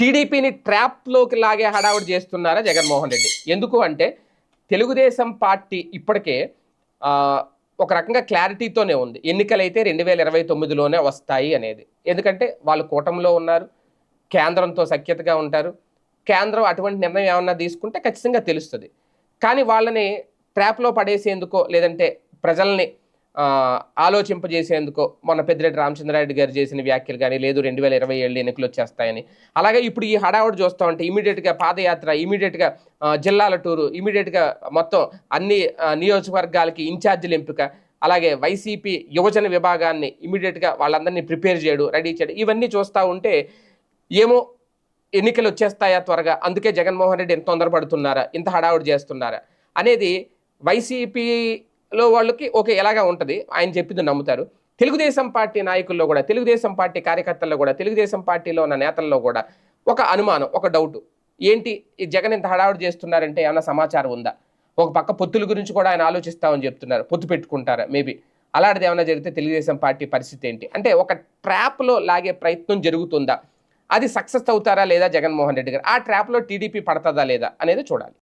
టీడీపీని ట్రాప్లోకి లాగే హడావుడి చేస్తున్నారా జగన్మోహన్ రెడ్డి. ఎందుకు అంటే తెలుగుదేశం పార్టీ ఇప్పటికే ఒక రకంగా క్లారిటీతోనే ఉంది. ఎన్నికలైతే రెండు వేల ఇరవై తొమ్మిదిలోనే వస్తాయి అనేది. ఎందుకంటే వాళ్ళు కూటమిలో ఉన్నారు కేంద్రంతో సఖ్యతగా ఉంటారు. కేంద్రం అటువంటి నిర్ణయం ఏమన్నా తీసుకుంటే ఖచ్చితంగా తెలుస్తుంది. కానీ వాళ్ళని ట్రాప్లో పడేసేందుకో లేదంటే ప్రజల్ని ఆలోచింపజేసేందుకో మొన్న పెద్దిరెడ్డి రామచంద్రారెడ్డి గారు చేసిన వ్యాఖ్యలు కానీ లేదు రెండు వేల ఇరవై ఏళ్ళు ఎన్నికలు వచ్చేస్తాయని అలాగే ఇప్పుడు ఈ హడావుడు చూస్తూ ఉంటే ఇమీడియట్గా పాదయాత్ర ఇమీడియట్గా జిల్లాల టూరు ఇమీడియట్గా మొత్తం అన్ని నియోజకవర్గాలకి ఇన్ఛార్జీల ఎంపిక అలాగే వైసీపీ యువజన విభాగాన్ని ఇమీడియట్గా వాళ్ళందరినీ ప్రిపేర్ చేయడం రెడీ చేయడం ఇవన్నీ చూస్తూ ఉంటే ఏమో ఎన్నికలు వచ్చేస్తాయా త్వరగా? అందుకే జగన్మోహన్ రెడ్డి ఎంత తొందరపడుతున్నారా? ఇంత హడావుడి చేస్తున్నారా? అనేది వైసీపీ లో వాళ్ళకి ఓకే ఎలాగా ఉంటుంది? ఆయన చెప్పింది నమ్ముతారు. తెలుగుదేశం పార్టీ నాయకుల్లో కూడా తెలుగుదేశం పార్టీ కార్యకర్తల్లో కూడా తెలుగుదేశం పార్టీలో ఉన్న నేతల్లో కూడా ఒక అనుమానం ఒక డౌట్. ఏంటి? ఈ జగన్ ఇంత హడావుడి చేస్తున్నారంటే ఏమైనా సమాచారం ఉందా? ఒక పక్క పొత్తుల గురించి కూడా ఆయన ఆలోచిస్తామని చెప్తున్నారు. పొత్తు పెట్టుకుంటారా? మేబీ. అలాంటిది ఏమైనా జరిగితే తెలుగుదేశం పార్టీ పరిస్థితి ఏంటి? అంటే ఒక ట్రాప్లో లాగే ప్రయత్నం జరుగుతుందా? అది సక్సెస్ అవుతారా లేదా జగన్మోహన్ రెడ్డి గారు? ఆ ట్రాప్లో టీడీపీ పడుతుందా లేదా అనేది చూడాలి.